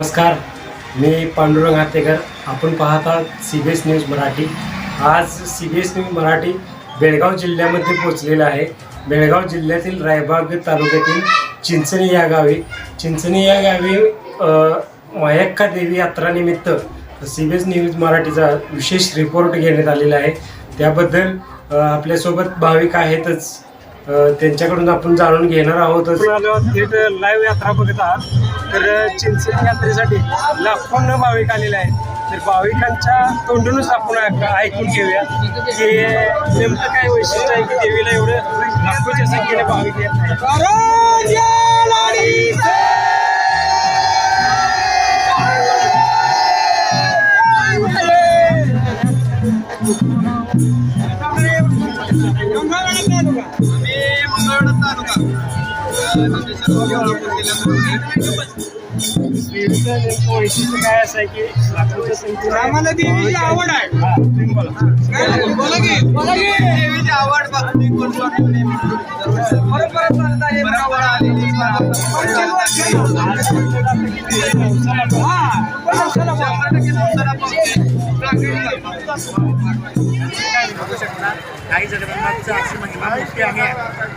नमस्कार मी पांडुरंग हातेकर. आपण पाहता C B S news Marathi. आज C B S news Marathi Belgaum जिल्ह्यामध्ये पोहोचलेलं आहे. बेळगाव जिल्ह्यातील रायबाग तालुक्यातील चिंचणी या गावी. चिंचणी या गावी मयक्का देवी यात्रानिमित्त सी बी एस न्यूज मराठीचा विशेष रिपोर्ट घेण्यात आलेला आहे. त्याबद्दल आपल्यासोबत भाविक आहेतच. त्यांच्याकडून आपण जाणून घेणार आहोतच थेट लाईव्ह यात्रा बघत आहात. तर चिंचणी यात्रेसाठी लाखोंना भाविक आलेले आहेत. तर भाविकांच्या तोंडूनच आपण ऐक- ऐकून घेऊया की नेमकं काय वैशिष्ट्य आहे की देवीला एवढं लाखोच्या संख्येने भाविक येत आहेत. देवीचं नेमकं वैशिष्ट्य काय असं आहे की लाखोच्या संख्येने आम्हाला देवीची आवड आहे. हा, तुम्ही बोला. बोला की बोला की देवीची आवड भक्ती कोण सोडून नये. परंपरा चालत आहे. परंपरा आलेली आहे. आज तुमच्या गावात किती बघू शकता आई जगदंबाचं अशी महिमा मोठी आहे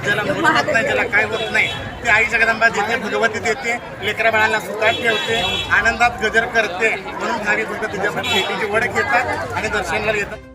ज्याला मुलं होत नाही ज्याला काय होत नाही ती आई जगदंबा जिथे भगवती देते लेकरा बाळाला सुखात ठेवते आनंदात गजर करते म्हणून भाविक भक्त तिच्यासाठी भेटीची वड घेतात आणि दर्शनाला येतात.